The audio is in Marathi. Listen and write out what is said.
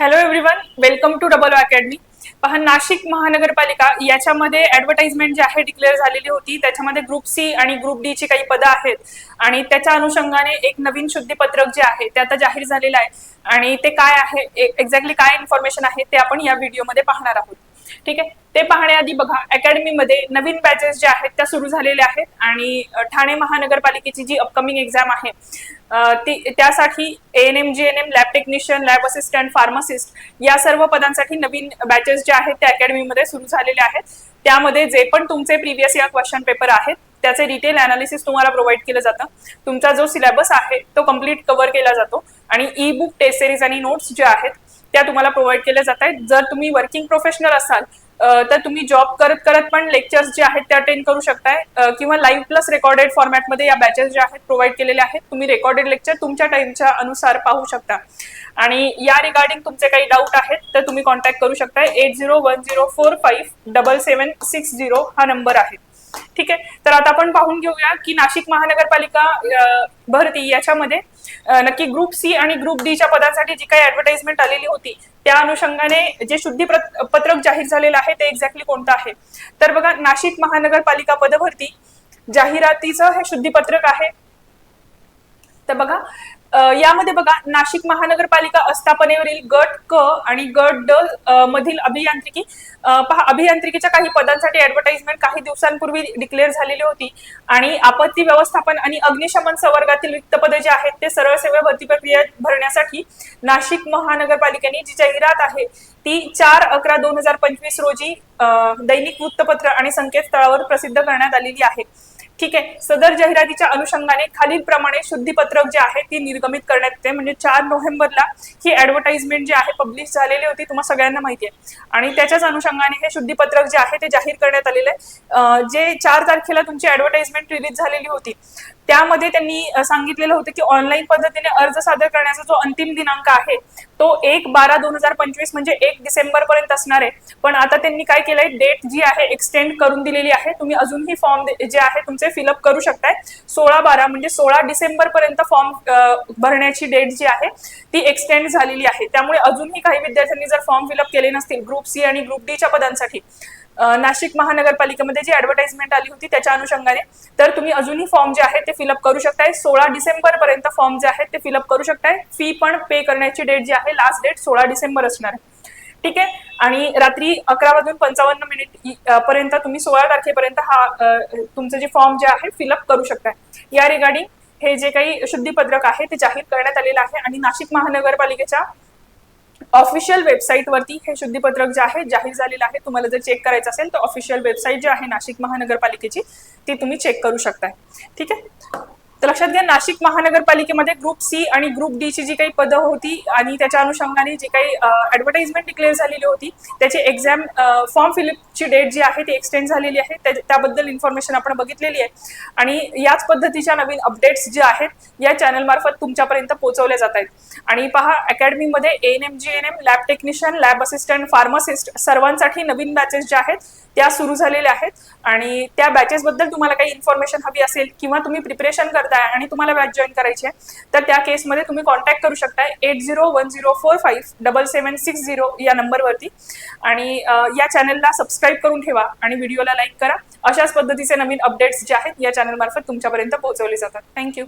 Hello everyone welcome to double academy पहा नाशिक महानगरपालिका याच्यामध्ये ऍडव्हर्टाइजमेंट जी आहे डिक्लेअर झालेली होती. त्याच्यामध्ये ग्रुप सी आणि ग्रुप डी ची काही पदं आहेत. आणि त्याच्या अनुषंगाने एक नवीन शुद्धीपत्रक जे आहे ते आता जाहीर झालेलं आहे. आणि ते काय आहे एक्झॅक्टली काय इन्फॉर्मेशन आहे ते आपण या व्हिडिओमध्ये पाहणार आहोत. ठीक आहे? ते पाहण्याआधी बघा अकॅडमीमध्ये नवीन बॅचेस ज्या आहेत त्या सुरू झालेल्या आहेत. आणि ठाणे महानगरपालिकेची जी अपकमिंग एक्झाम आहे ती त्यासाठी N M G N M lab technician lab assistant pharmacist या सर्व पदांसाठी नवीन बॅचेस ज्या आहेत त्या अकॅडमीमध्ये सुरू झालेल्या आहेत. त्यामध्ये जे पण तुमचे प्रिव्हियस इयर क्वेश्चन पेपर आहेत त्याचे डिटेल अनालिसिस तुम्हाला प्रोव्हाइड केलं जातं. तुमचा जो सिलेबस आहे तो कंप्लीट कव्हर केला जातो. आणि ई बुक टेस्ट सिरीज आणि नोट्स जे आहेत त्या तुम्हाला प्रोव्हाइड केल्या जात आहेत. जर तुम्ही वर्किंग प्रोफेशनल असाल तर तुम्ही जॉब करत करत पण लेक्चर्स जे आहेत ते अटेंड करू शकताय. किंवा लाईव्ह प्लस रेकॉर्डेड फॉर्मॅटमध्ये या बॅचेस ज्या आहेत प्रोव्हाइड केलेल्या आहेत. तुम्ही रेकॉर्डेड लेक्चर तुमच्या टाइमच्या अनुसार पाहू शकता. आणि या रिगार्डिंग तुमचे काही डाऊट आहेत तर तुम्ही कॉन्टॅक्ट करू शकताय. Eight zero one zero four five double seven six zero हा नंबर आहे. ठीक आहे? तर आता आपण पाहून घेऊया की नाशिक महानगरपालिका भरती याच्यामध्ये नक्की ग्रुप सी आणि ग्रुप डी च्या पदांसाठी जी काही ऍडव्हर्टाइजमेंट आलेली होती त्या अनुषंगाने जे शुद्धी पत्रक जाहीर झालेलं आहे ते एक्झॅक्टली कोणतं आहे? तर बघा नाशिक महानगरपालिका पदभरती जाहिरातीचं हे शुद्धीपत्रक आहे. तर बघा यामध्ये बघा नाशिक महानगरपालिका आस्थापनेवरील गट क आणि गट ड मधील अभियांत्रिकी पहा अभियांत्रिकीच्या काही पदांसाठी ऍडव्हर्टाइजमेंट काही दिवसांपूर्वी डिक्लेअर झालेली होती. आणि आपत्ती व्यवस्थापन आणि अग्निशमन संवर्गातील रिक्त पदे जे आहेत ते सरळ सेवा भरती प्रक्रिया भरण्यासाठी नाशिक महानगरपालिकेने जी जाहिरात आहे ती चार अकरा दोन हजार पंचवीस रोजी दैनिक वृत्तपत्र आणि संकेतस्थळावर प्रसिद्ध करण्यात आलेली आहे. ठीक आहे. सदर जाहिरातीच्या अनुषंगाने खालील प्रमाणे शुद्धीपत्रक जे आहे ती निर्गमित करण्यात येते. म्हणजे चार नोव्हेंबरला ही ऍडव्हर्टाइजमेंट जी आहे पब्लिश झालेली होती तुम्हाला सगळ्यांना माहिती आहे. आणि त्याच्याच अनुषंगाने हे शुद्धीपत्रक जे आहे ते जाहीर करण्यात आलेलं आहे. जे चार तारखेला तुमची ऍडव्हर्टाइजमेंट रिलीज झालेली होती त्यामध्ये त्यांनी सांगितलेलं होतं की ऑनलाईन पद्धतीने अर्ज सादर करण्याचा जो अंतिम दिनांक आहे तो एक बारा दोन हजार पंचवीस म्हणजे एक डिसेंबर पर्यंत असणार आहे. पण आता त्यांनी काय केलंय डेट जी आहे एक्सटेंड करून दिलेली आहे. तुम्ही अजूनही फॉर्म जे आहे तुमचे फिलअप करू शकताय. सोळा बारा म्हणजे सोळा डिसेंबर पर्यंत फॉर्म भरण्याची डेट जी आहे ती एक्सटेंड झालेली आहे. त्यामुळे अजूनही काही विद्यार्थ्यांनी जर फॉर्म फिलअप केले नसतील ग्रुप सी आणि ग्रुप डीच्या पदांसाठी नाशिक महानगरपालिकेमध्ये जी ऍडव्हर्टाइजमेंट आली होती त्याच्या अनुषंगाने तर तुम्ही अजूनही फॉर्म जे आहे ते फिलअप करू शकताय. सोळा डिसेंबर पर्यंत फॉर्म जे आहेत ते फिलअप करू शकताय. फी पण पे करण्याची डेट जी आहे लास्ट डेट सोळा डिसेंबर असणार आहे. ठीक आहे? आणि रात्री अकरा वाजून पंचावन्न मिनिट पर्यंत तुम्ही सोळा तारखेपर्यंत हा तुमचं जे फॉर्म जे आहे फिलअप करू शकताय. या रिगार्डिंग हे जे काही शुद्धीपत्रक आहे ते जाहीर करण्यात आलेलं आहे आणि नाशिक महानगरपालिकेच्या ऑफिशियल वेबसाईट वरती हे शुद्धीपत्रक जे आहे जाहीर झालेलं आहे. तुम्हाला जर चेक करायचं असेल तर ऑफिशियल वेबसाईट जी आहे नाशिक महानगरपालिकेची ती तुम्ही चेक करू शकताय. ठीक आहे? तर लक्षात घ्या नाशिक महानगरपालिकेमध्ये ग्रुप सी आणि ग्रुप डी ची जी काही पदं होती आणि त्याच्या अनुषंगाने जी काही ऍडव्हर्टाइजमेंट डिक्लेअर झालेली होती त्याची एक्झाम फॉर्म फिलअपची डेट जी आहे ती एक्सटेंड झालेली आहे. त्या- त्याबद्दल इन्फॉर्मेशन आपण बघितलेली आहे. आणि याच पद्धतीच्या नवीन अपडेट्स जे आहेत या चॅनल मार्फत तुमच्यापर्यंत पोहोचवल्या जात आहेत. आणि पहा अकॅडमीमध्ये N M G N M lab technician lab assistant pharmacist सर्वांसाठी नवीन बॅचेस ज्या आहेत त्या सुरू झालेल्या आहेत. आणि त्या बॅचेस बद्दल तुम्हाला काही इन्फॉर्मेशन हवी असेल किंवा तुम्ही प्रिपरेशन करताय आणि तुम्हाला बॅच जॉईन करायची आहे तर त्या केसमध्ये तुम्ही कॉन्टॅक्ट करू शकताय eight zero one zero four five double seven six zero या नंबरवरती आणि या चॅनलला सबस्क्राईब करून ठेवा आणि व्हिडिओला लाईक करा. अशाच पद्धतीचे नवीन अपडेट्स जे आहेत या चॅनल मार्फत तुमच्यापर्यंत पोहोचवले जातात. थँक्यू